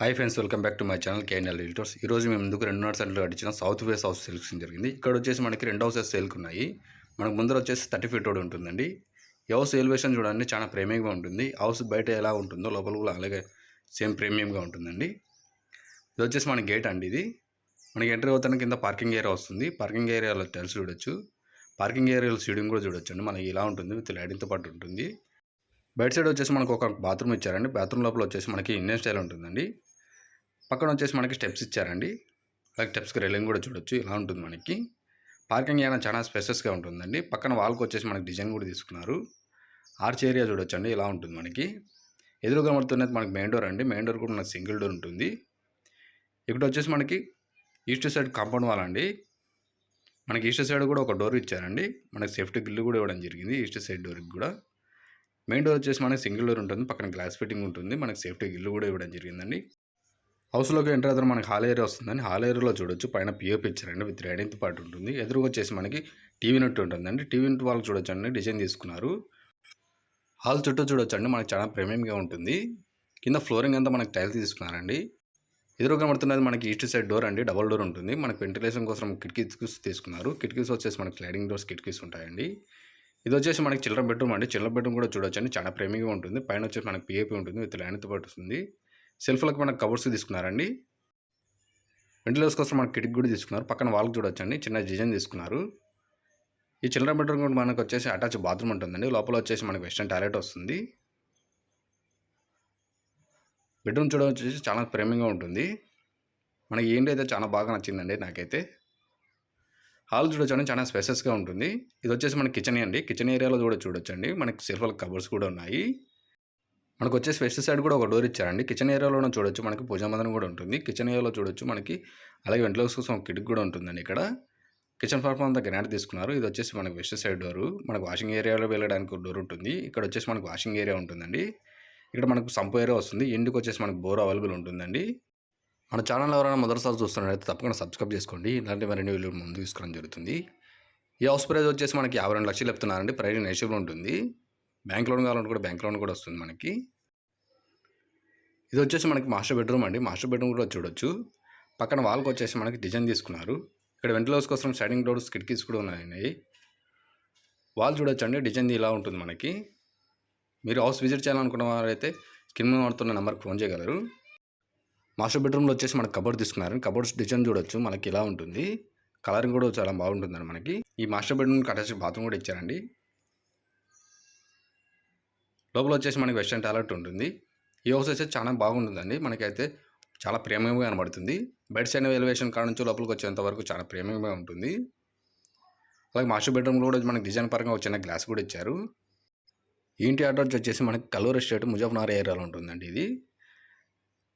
Hi friends welcome back to my channel KNL realtors ఈరోజు మేము ముందుకు రెండున్నర సెంట్లు అడిచిన సౌత్ వేస్ హౌస్ సెలక్షన్ జరిగింది. ఇక్కడ వచ్చేసి మనకి రెండు హౌసెస్ సేల్కి ఉన్నాయి. మనకు ముందర వచ్చేసి థర్టీ ఫీట్ రోడ్ ఉంటుందండి. హౌస్ ఎలివేషన్ చూడండి చాలా ప్రీమియంగా ఉంటుంది. హౌస్ బయట ఎలా ఉంటుందో లోపల కూడా అలాగే సేమ్ ప్రీమియంగా ఉంటుందండి. ఇది వచ్చేసి మన గేట్ అండి ఇది. మనకి ఎంట్రీ అవుతానికి కింద పార్కింగ్ ఏరియా వస్తుంది. పార్కింగ్ ఏరియాలో టెల్స్ చూడొచ్చు. పార్కింగ్ ఏరియాలో సీడింగ్ కూడా చూడొచ్చు అండి మనకి ఇలా ఉంటుంది విత్ లైటింగ్తో పాటు ఉంటుంది. బయట సైడ్ వచ్చేసి మనకు ఒక బాత్రూమ్ ఇచ్చారండి. బాత్రూమ్ లోపల వచ్చేసి మనకి ఇండియన్ స్టైల్ ఉంటుందండి. పక్కన వచ్చేసి మనకి స్టెప్స్ ఇచ్చారండి. అలాగే స్టెప్స్కి రైలింగ్ కూడా చూడొచ్చు. ఇలా ఉంటుంది మనకి. పార్కింగ్ ఏమైనా చాలా స్పెషస్గా ఉంటుందండి. పక్కన వాల్కి వచ్చేసి మనకి డిజైన్ కూడా తీసుకున్నారు. ఆర్చ్ ఏరియా చూడొచ్చండి. ఇలా ఉంటుంది మనకి. ఎదురుగా కనబడుతున్నది మనకి మెయిన్ డోర్ అండి. మెయిన్ డోర్ కూడా మనకి సింగిల్ డోర్ ఉంటుంది. ఇక్కడ వచ్చేసి మనకి ఈస్ట్ సైడ్ కాంపౌండ్ వాల్ అండి. మనకి ఈస్ట్ సైడ్ కూడా ఒక డోర్ ఇచ్చారండి. మనకి సేఫ్టీ గిల్లు కూడా ఇవ్వడం జరిగింది ఈస్ట్ సైడ్ డోర్కి కూడా. మెయిన్ డోర్ వచ్చేసి మనకి సింగిల్ డోర్ ఉంటుంది పక్కన గ్లాస్ ఫిట్టింగ్ ఉంటుంది మనకి సేఫ్టీ గిల్లు కూడా ఇవ్వడం జరిగిందండి. హౌస్లోకి ఎంటర్ అయితే మనకి హాల్ ఏరియా వస్తుందండి. హాల్ ఏరియాలో చూడొచ్చు పైన పిఓపి ఇచ్చారండి విత్ రెడింగ్ పాటు ఉంటుంది. ఎదురుగా వచ్చేసి మనకి టీవీ నెట్ ఉంటుందండి. టీవీ నెట్ వాళ్ళు చూడొచ్చు అండి డిజైన్ తీసుకున్నారు. హాల్ చుట్టూ చూడొచ్చండి మనకి చాలా ప్రీమియంగా ఉంటుంది. కింద ఫ్లోరింగ్ అంతా మనకి టైల్స్ తీసుకున్నారండి. ఎదురుగా కనబడుతున్నది మనకి ఈస్ట్ సైడ్ డోర్ అండి డబల్ డోర్ ఉంటుంది. మనకి వెంటిలేషన్ కోసం కిటికీస్ తీసుకున్నారు. కిటికీస్ వచ్చేసి మనకి స్లైడింగ్ డోర్స్ కిటికీస్ ఉంటాయండి. ఇది వచ్చేసి మనకి చిల్డ్రన్ బెడ్రూమ్ అండి. చిల్డ్రన్ బెడ్రూమ్ కూడా చూడొచ్చండి. చాలా ప్రేమిగా ఉంటుంది. పైన వచ్చేసి మనకి పిఏపీ ఉంటుంది. విత్ ల్యాండ్తో పాటు వస్తుంది. సెల్ఫ్లకు మనకి కవర్స్ తీసుకున్నారండి. వెంటిలేస్ కోసం మనకి కిటికీ కూడా తీసుకున్నారు. పక్కన వాళ్ళకి చూడొచ్చండి. చిన్న డిజైన్ తీసుకున్నారు. ఈ చిల్డ్రన్ బెడ్రూమ్ కూడా మనకు వచ్చేసి అటాచ్ బాత్రూమ్ ఉంటుందండి. లోపల వచ్చేసి మనకి వెస్టర్న్ టాయిలెట్ వస్తుంది. బెడ్రూమ్ చూడడం వచ్చేసి చాలా ప్రేమంగా ఉంటుంది. మనకి ఏంటి అయితే చాలా బాగా నచ్చిందండి నాకైతే. హాల్ చూడొచ్చు చాలా స్పెషస్గా ఉంటుంది. ఇది వచ్చేసి మన కిచెన్ అండి. కిచెన్ ఏరియాలో కూడా చూడొచ్చండి. మనకి సిల్వర్ కబర్స్ కూడా ఉన్నాయి. మనకు వచ్చేసి వెస్ట్ సైడ్ కూడా ఒక డోర్ ఇచ్చారండి. కిచెన్ ఏరియాలో చూడొచ్చు. మనకి పూజా మందిరం కూడా ఉంటుంది. కిచెన్ ఏరియాలో చూడొచ్చు. మనకి అలాగే వెంటిలేషన్ కోసం ఒక కిటికీ కూడా ఉంటుందండి ఇక్కడ. కిచెన్ ప్లాట్ఫామ్ అంతా గ్రాండ్ తీసుకున్నారు. ఇది వచ్చేసి మనకి వెస్ట్ సైడ్ డోరు. మనకు వాషింగ్ ఏరియాలో వెళ్ళడానికి ఒక డోర్ ఉంటుంది. ఇక్కడ వచ్చేసి మనకు వాషింగ్ ఏరియా ఉంటుందండి. ఇక్కడ మనకు సంపు ఏరియా వస్తుంది. ఎండుకు వచ్చేసి మనకు బోర్ అవైలబుల్ ఉంటుందండి. మన ఛానల్ ఎవరైనా మొదటిసారి చూస్తున్నట్లయితే తప్పకుండా సబ్స్క్రైబ్ చేసుకోండి. ఇలాంటి మరిన్ని వీళ్ళు ముందు తీసుకోవడం జరుగుతుంది. ఈ హౌస్ ప్రైజ్ వచ్చేసి మనకి యాభై రెండు లక్షలు చెప్తున్నారండి. ప్రైజ్ నేషనల్ ఉంటుంది. బ్యాంక్ లోన్ కావాలంటే కూడా బ్యాంక్ లోన్ కూడా వస్తుంది మనకి. ఇది వచ్చేసి మనకి మాస్టర్ బెడ్రూమ్ అండి. మాస్టర్ బెడ్రూమ్ కూడా చూడొచ్చు. పక్కన వాల్కి వచ్చేసి మనకి డిజైన్ తీసుకున్నారు. ఇక్కడ వెంటిలేషన్ కోసం సైడింగ్ డోర్స్ కిటికీస్ కూడా ఉన్నాయి. వాల్ చూడొచ్చు అండి డిజైన్ ఇలా ఉంటుంది మనకి. మీరు హౌస్ విజిట్ చేయాలనుకున్న వారైతే స్కిన్ వాడుతున్న నెంబర్కి ఫోన్ చేయగలరు. మాస్టర్ బెడ్రూమ్లో వచ్చేసి మనకి కబోర్డ్ తీసుకున్నారు కబోర్డ్స్ డిజైన్ చూడొచ్చు. మనకి ఇలా ఉంటుంది. కలరింగ్ కూడా చాలా బాగుంటుందండి మనకి. ఈ మాస్టర్ బెడ్రూమ్కి అటాచ్ బాత్రూమ్ కూడా ఇచ్చారండి. లోపల వచ్చేసి మనకి వెస్టర్న్ టాయిలెట్ ఉంటుంది. ఈ హౌస్ అయితే చాలా బాగుంటుందండి. మనకైతే చాలా ప్రేమంగా కనబడుతుంది. బెడ్స్ అనేవి ఎలివేషన్ కాడ నుంచి లోపలికి వచ్చేంత వరకు చాలా ప్రేమంగా ఉంటుంది. అలాగే మాస్టర్ బెడ్రూమ్లో కూడా మనకి డిజైన్ పరంగా వచ్చిన గ్లాస్ కూడా ఇచ్చారు. ఇంటి అడ్రస్ వచ్చేసి మనకి కల్లూరు ఎస్టేట్ ముజఫ్నగర్ ఏరియాలో ఉంటుందండి ఇది.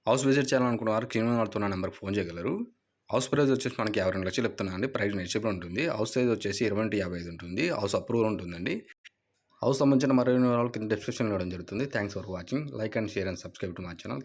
హౌస్ విజిట్ చేయాలనుకున్న వారు కింద వాడుతున్న నెంబర్కి ఫోన్ చేయగలరు. హౌస్ ప్రైస్ వచ్చేసి మనకి యాభై రెండు లక్షలు చెప్తున్నా అండి. ప్రైస్ నెక్స్ట్లో ఉంటుంది. హౌస్ సైజ్ వచ్చేసి ఇరవై నుండి యాభై ఐదు ఉంటుంది. హౌస్ అప్రూవల్ ఉంటుందండి. హౌస్ సంబంధించిన మరో వివరాలు కింద డిస్క్రిప్షన్లో ఇవ్వడం జరుగుతుంది. Thanks for watching like and share and subscribe to మా ఛానల్